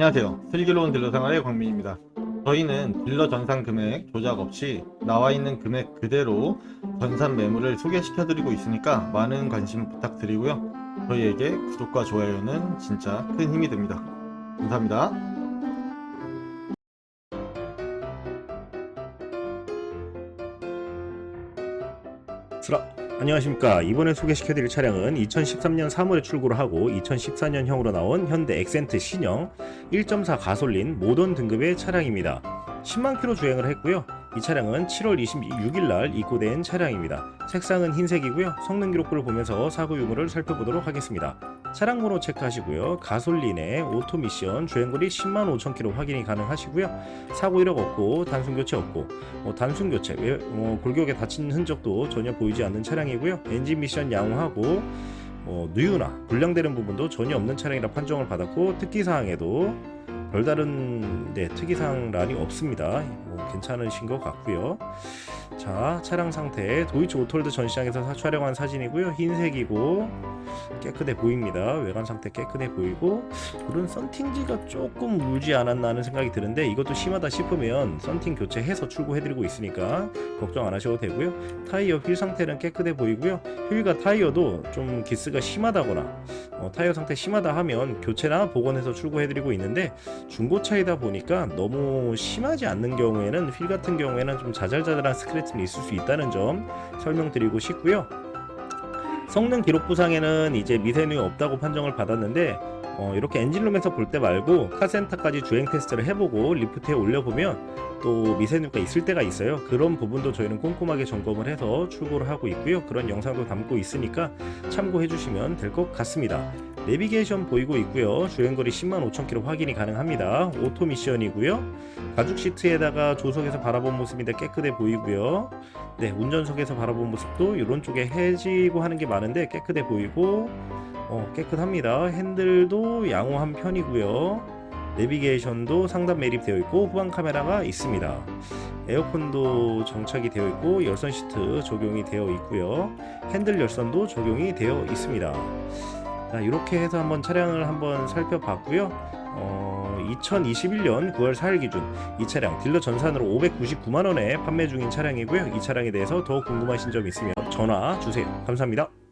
안녕하세요. 슬기로운 딜러 생활의 광민입니다. 저희는 딜러 전산 금액 조작 없이 나와 있는 금액 그대로 전산 매물을 소개시켜 드리고 있으니까 많은 관심 부탁드리고요. 저희에게 구독과 좋아요는 진짜 큰 힘이 됩니다. 감사합니다. 안녕하십니까. 이번에 소개시켜드릴 차량은 2013년 3월에 출고를 하고 2014년형으로 나온 현대 엑센트 신형 1.4 가솔린 모던 등급의 차량입니다. 10만 킬로 주행을 했고요. 이 차량은 7월 26일 날 입고된 차량입니다. 색상은 흰색이고요. 성능 기록부를 보면서 사고 유무를 살펴보도록 하겠습니다 차량 번호 체크하시고요 가솔린의 오토 미션 주행거리 10만 5천 킬로 확인이 가능하시고요 사고 이력 없고 단순 교체 없고 어, 단순 교체, 왜, 어, 골격에 다친 흔적도 전혀 보이지 않는 차량이고요. 엔진 미션 양호하고 어, 누유나 불량되는 부분도 전혀 없는 차량이라 판정을 받았고 특기 사항에도 별다른 네, 특이사항란이 없습니다. 뭐, 괜찮으신 것 같고요. 자, 차량 상태 도이치 오톨드 전시장에서 사- 촬영한 사진이고요. 흰색이고 깨끗해 보입니다. 외관 상태 깨끗해 보이고 그런 썬팅지가 조금 울지 않았나 하는 생각이 드는데 이것도 심하다 싶으면 썬팅 교체해서 출고해드리고 있으니까 걱정 안 하셔도 되고요. 타이어 휠 상태는 깨끗해 보이고요. 휠과 타이어도 좀 기스가 심하다거나 어, 타이어 상태 심하다 하면 교체나 복원해서 출고해드리고 있는데 중고차이다 보니까 너무 심하지 않는 경우에는 휠 같은 경우에는 좀 자잘자잘한 스크래치는 있을 수 있다는 점 설명드리고 싶고요. 성능 기록 부상에는 이제 미세누이 없다고 판정을 받았는데 어, 이렇게 엔진룸에서 볼 때 말고 카센터까지 주행 테스트를 해보고 리프트에 올려보면 또 미세누가 있을 때가 있어요. 그런 부분도 저희는 꼼꼼하게 점검을 해서 출고를 하고 있고요. 그런 영상도 담고 있으니까 참고해 주시면 될 것 같습니다. 내비게이션 보이고 있고요. 주행거리 10만 5천 킬로 확인이 가능합니다. 오토 미션이고요. 가죽 시트에다가 조석에서 바라본 모습인데 깨끗해 보이고요. 네, 운전석에서 바라본 모습도 이런 쪽에 해지고 하는 게 많은데 깨끗해 보이고 어, 깨끗합니다. 핸들도 양호한 편이고요. 내비게이션도 상단 매립되어 있고 후방 카메라가 있습니다. 에어컨도 정착이 되어 있고 열선 시트 적용이 되어 있고요. 핸들 열선도 적용이 되어 있습니다. 자, 이렇게 해서 한번 차량을 한번 살펴봤고요. 어, 2021년 9월 4일 기준 이 차량 딜러 전산으로 599만 원에 판매 중인 차량이고요. 이 차량에 대해서 더 궁금하신 점 있으면 전화 주세요. 감사합니다.